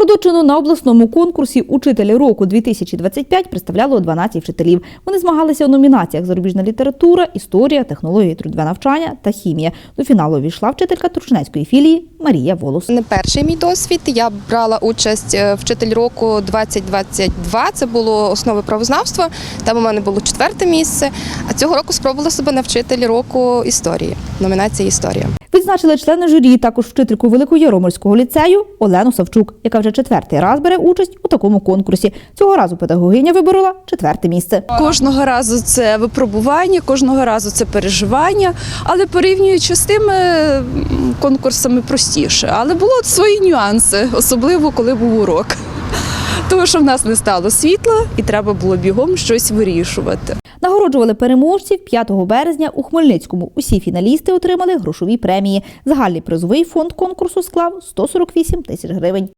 Городочину на обласному конкурсі Учителі року 2025 представляло 12 вчителів. Вони змагалися у номінаціях Зарубіжна література, історія, технології трудове навчання та хімія. До фіналу увійшла вчителька Турчинецької філії Марія Волос. Не перший мій досвід. Я брала участь е, вчитель року 2022. Це було основи правознавства. Там у мене було четверте місце. А цього року спробувала себе на вчителі року історії. Номінація історія. Відзначили члени журі також вчительку Великояромирського ліцею Олену Савчук, яка вже четвертий раз бере участь у такому конкурсі. Цього разу педагогиня виборола четверте місце. Кожного разу це випробування, кожного разу це переживання, але порівнюючи з тими конкурсами простіше. Але було свої нюанси, особливо коли був урок. Тому що в нас не стало світла і треба було бігом щось вирішувати. Нагороджували переможців 5 березня у Хмельницькому. Усі фіналісти отримали грошові премії. Загальний призовий фонд конкурсу склав 148 тисяч гривень.